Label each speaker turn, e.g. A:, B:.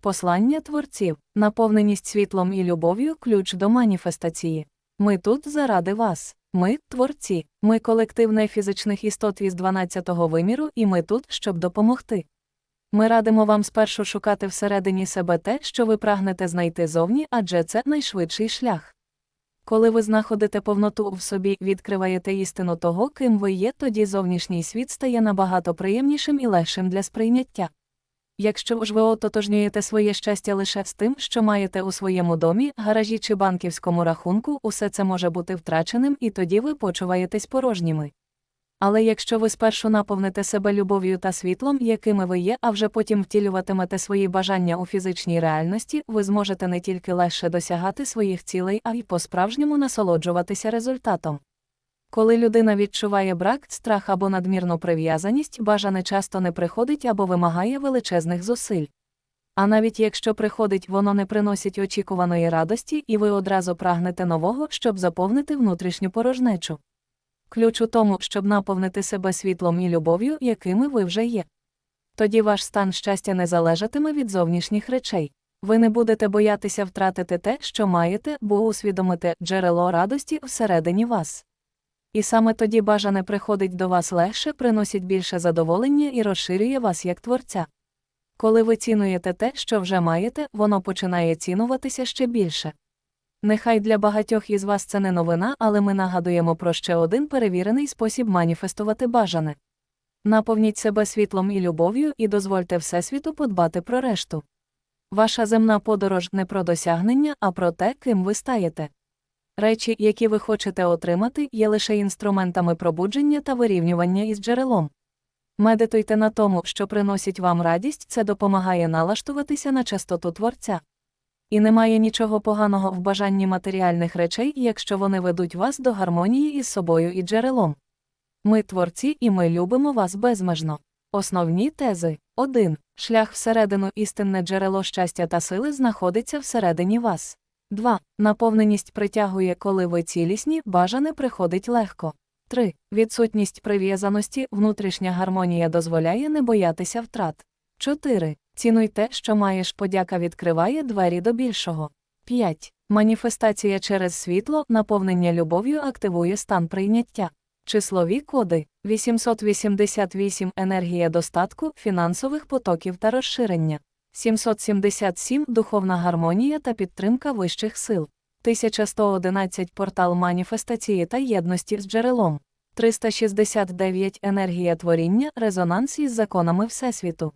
A: Послання творців, наповненість світлом і любов'ю ключ до маніфестації. Ми тут заради вас. Ми творці, ми колектив нефізичних істот із 12-го виміру, і ми тут, щоб допомогти. Ми радимо вам спершу шукати всередині себе те, що ви прагнете знайти зовні, адже це найшвидший шлях. Коли ви знаходите повноту в собі, відкриваєте істину того, ким ви є, тоді зовнішній світ стає набагато приємнішим і легшим для сприйняття. Якщо ж ви ототожнюєте своє щастя лише з тим, що маєте у своєму домі, гаражі чи банківському рахунку, усе це може бути втраченим, і тоді ви почуваєтесь порожніми. Але якщо ви спершу наповните себе любов'ю та світлом, якими ви є, а вже потім втілюватимете свої бажання у фізичній реальності, ви зможете не тільки легше досягати своїх цілей, а й по-справжньому насолоджуватися результатом. Коли людина відчуває брак, страх або надмірну прив'язаність, бажане часто не приходить або вимагає величезних зусиль. А навіть якщо приходить, воно не приносить очікуваної радості, і ви одразу прагнете нового, щоб заповнити внутрішню порожнечу. Ключ у тому, щоб наповнити себе світлом і любов'ю, якими ви вже є. Тоді ваш стан щастя не залежатиме від зовнішніх речей. Ви не будете боятися втратити те, що маєте, бо усвідомите джерело радості всередині вас. І саме тоді бажане приходить до вас легше, приносить більше задоволення і розширює вас як творця. Коли ви цінуєте те, що вже маєте, воно починає цінуватися ще більше. Нехай для багатьох із вас це не новина, але ми нагадуємо про ще один перевірений спосіб маніфестувати бажане. Наповніть себе світлом і любов'ю і дозвольте Всесвіту подбати про решту. Ваша земна подорож не про досягнення, а про те, ким ви стаєте. Речі, які ви хочете отримати, є лише інструментами пробудження та вирівнювання із джерелом. Медитуйте на тому, що приносить вам радість, це допомагає налаштуватися на частоту творця. І немає нічого поганого в бажанні матеріальних речей, якщо вони ведуть вас до гармонії із собою і джерелом. Ми творці, і ми любимо вас безмежно. Основні тези 1. Шлях всередину істинне джерело щастя та сили знаходиться всередині вас. 2. Наповненість притягує, коли ви цілісні, бажане приходить легко. 3. Відсутність прив'язаності, внутрішня гармонія дозволяє не боятися втрат. 4. Цінуй те, що маєш подяка відкриває двері до більшого. 5. Маніфестація через світло, наповнення любов'ю активує стан прийняття. Числові коди 888 енергія достатку, фінансових потоків та розширення. 777 духовна гармонія та підтримка вищих сил. 1111 портал маніфестації та єдності з джерелом. 369 енергія творіння, резонанс із законами Всесвіту.